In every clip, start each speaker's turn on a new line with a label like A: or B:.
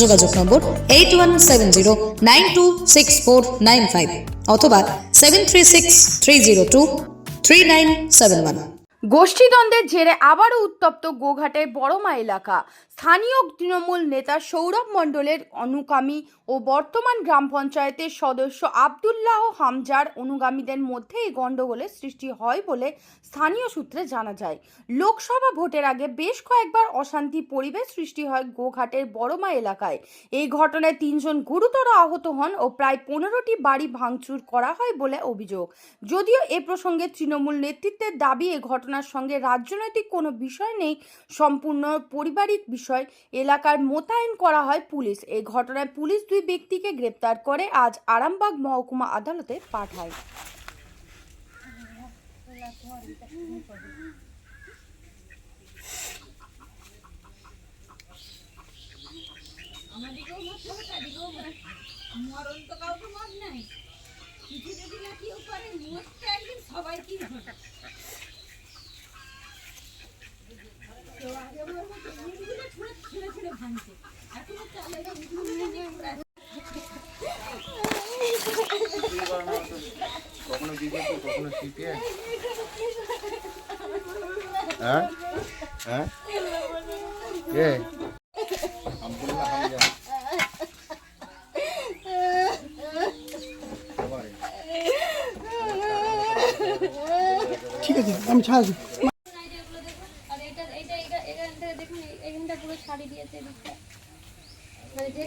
A: যোগাযোগ number eight one seven zero nine two six four nine five অথবা seven three six three zero two three nine seven one
B: গোষ্ঠীদ্বন্দ্বের জেরে আবারও উত্তপ্ত গোঘাটের বড়মা এলাকা। স্থানীয় তৃণমূল নেতা সৌরভ মণ্ডলের অনুগামী ও বর্তমান গ্রাম পঞ্চায়েতের সদস্য আবদুল্লাহ হামজার অনুগামীদের মধ্যে এই গণ্ডগোলের সৃষ্টি হয় বলে স্থানীয় সূত্রে জানা যায়। লোকসভা ভোটের আগে বেশ কয়েকবার অশান্তি পরিবেশ সৃষ্টি হয় গোঘাটের বড়মা এলাকায়। এই ঘটনায় তিনজন গুরুতর আহত হন ও প্রায় পনেরোটি বাড়ি ভাঙচুর করা হয় বলে অভিযোগ। যদিও এ প্রসঙ্গে তৃণমূল নেতৃত্বের দাবি, এ ঘটনার সঙ্গে রাজনৈতিক কোনো বিষয় নেই, সম্পূর্ণ পারিবারিক বিষয় এলাকার মোতায়েন করা হয় পুলিশ। এই ঘটনায় পুলিশ দুই ব্যক্তিকে গ্রেপ্তার করে আজ আরামবাগ মহকুমা আদালতে পাঠায়।
C: মরণ তো কাউকে নাই। কিছু যদি না কেউ পারে মরতে একদিন সবাই কি হবে তো আগে মরবো তো ইটগুলো ছুঁড়ে ছুঁড়ে ছুঁড়ে ভাঙছে এখনও চালে না ইটগুলো নিয়ে ওরা
D: হ্যাঁ হ্যাঁ
E: ঠিক আছে আমি ছাড়ছি
F: আর এটা এটা এটা এখানটা দেখুন এখানটা পুরো শাড়ি দিয়েছে এদিকটা মানে যে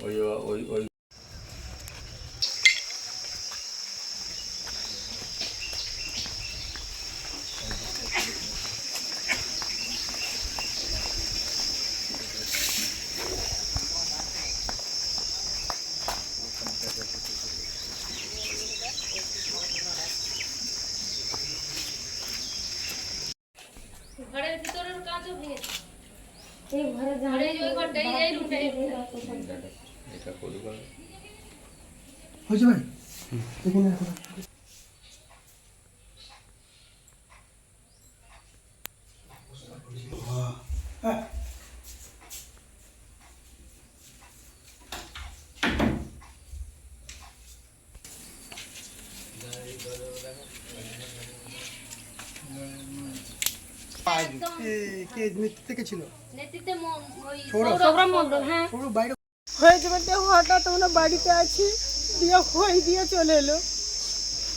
D: ওই ওই ওই
F: এই ঘরে ঘরে ওই এই
D: এটা কলকাতা
E: হয়েছে ভাই? এখানে কে- কে ছিল?
F: নেতৃত্বে
E: সৌরভ।
F: সৌরভ। মণ্ডল হ্যাঁ।
E: বাইরে।
G: হঠাৎ আমরা বাড়িতে আছি দিয়ে হই দিয়ে চলে এলো।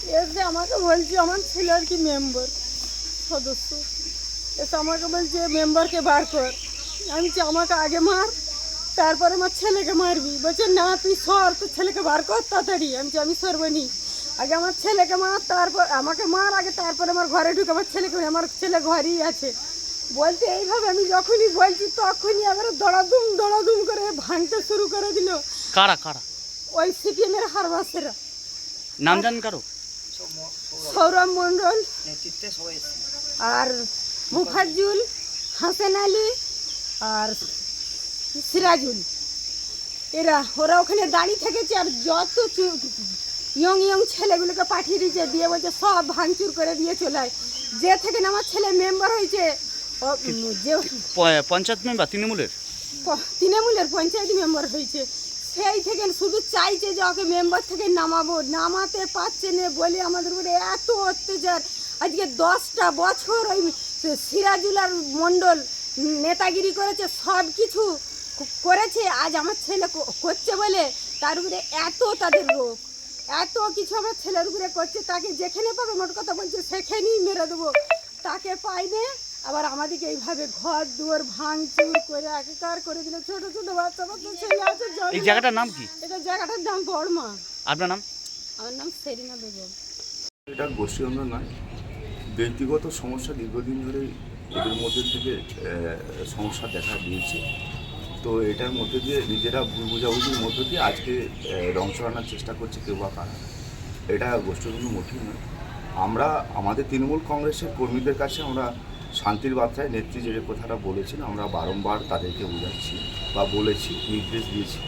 G: এসে আমাকে বলছে আমার ছেলে আর কি মেম্বার সদস্য। এসে আমাকে বলছে মেম্বারকে বার কর। আমি বলছি আমাকে আগে মার তারপরে আমার ছেলেকে মারবি। বলছে না তুই সর তোর ছেলেকে বার কর তাড়াতাড়ি। আমি আমি সরবনি আগে আমার ছেলেকে মার তারপর আমাকে মার আগে তারপরে আমার ঘরে ঢুকে আমার ছেলেকে মার। আমার ছেলে ঘরেই আছে। বলতে এইভাবে আমি যখনই বলছি তখনই এবারে দড়াদুম দড়াদুম করে ভাঙতে শুরু করে দিল।
H: কারা কারা?
G: ওই সিপিএমের হারবাসেরা।
H: নাম জানেন কারও?
G: সৌরভ মণ্ডল আর মুখার্জুল হাসেন আলী আর সিরাজুল। এরা ওরা ওখানে দাঁড়িয়ে থেকেছে আর যত ইয়ং ইয়ং ছেলেগুলোকে পাঠিয়ে দিয়েছে দিয়ে বলছে সব ভাঙচুর করে দিয়ে চলে আয়। যে থেকে না আমার ছেলে মেম্বার হয়েছে যে
H: পঞ্চায়েত মেম্বার তৃণমূলের?
G: তৃণমূলের পঞ্চায়েত মেম্বার হয়েছে। সেই থেকে শুধু চাইছে যে ওকে মেম্বার থেকে নামাবো নামাতে পারছে না বলে আমাদের উপরে এত অত্যাচার। আজকে দশটা বছর ওই সিরাজুলার মণ্ডল নেতাগিরি করেছে সব কিছু করেছে আজ আমার ছেলে করছে বলে তার উপরে এত তাদের রোগ। এত কিছু আমার ছেলের উপরে করছে তাকে যেখানে পাবে মোট কথা বলছে সেখানেই মেরে দেবো। তাকে পাইনে আবার আমাদেরকে এইভাবে ঘর দুয়ার ভাঙচুর করে একাকার করে দিল। ছোট ছোট বাচ্চা বাচ্চা ছেলে আছে
H: এই জায়গাটার নাম কি?
G: এটা জায়গাটার নাম বড়মা।
H: আপনার নাম?
G: আমার নাম সেরিনা বেগম।
I: এটা গোষ্ঠী দ্বন্দ্ব নয়। ব্যক্তিগত সমস্যা দীর্ঘদিন ধরে
D: ওদের মধ্যে থেকে সমস্যা দেখা দিয়েছে। তো এটার মধ্যে দিয়ে নিজেরা ভুল বোঝাবুঝির মধ্য দিয়ে আজকে ধ্বংস আনার চেষ্টা করছে কেউ বা কারা। এটা গোষ্ঠীর কোনো মোটেই নয়। আমরা, আমাদের তৃণমূল কংগ্রেসের কর্মীদের কাছে আমরা শান্তির বার্তায় নেত্রী যে কথাটা বলেছেন, আমরা বারংবার তাদেরকে বোঝাচ্ছি বা বলেছি, নির্দেশ দিয়েছি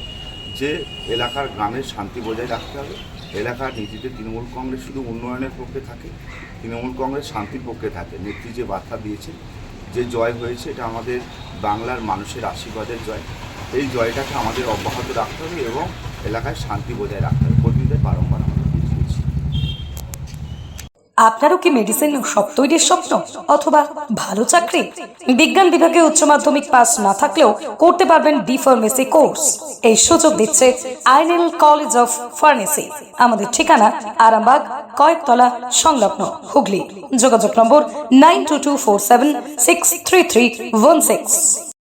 D: যে এলাকার গ্রামের শান্তি বজায় রাখতে হবে। এলাকার নীতিতে তৃণমূল কংগ্রেস শুধু উন্নয়নের পক্ষে থাকে, তৃণমূল কংগ্রেস শান্তির পক্ষে থাকে। নেত্রী যে বার্তা দিয়েছেন যে জয় হয়েছে, এটা আমাদের বাংলার মানুষের আশীর্বাদের জয়। এই জয়টাকে আমাদের অব্যাহত রাখতে হবে এবং এলাকায় শান্তি বজায় রাখতে হবে। কর্মীদের বারংবার
J: আপনারও কি মেডিসিন সব তৈরির স্বপ্ন? অথবা ভালো চাকরি? বিজ্ঞান বিভাগে উচ্চ মাধ্যমিক পাস না থাকলেও করতে পারবেন বি ফার্মেসি কোর্স এই সুযোগ দিচ্ছে আইনেল কলেজ অফ ফার্মেসি আমাদের ঠিকানা আরামবাগ কয়েকতলা সংলগ্ন হুগলি। যোগাযোগ number nine two two four seven six three three one six.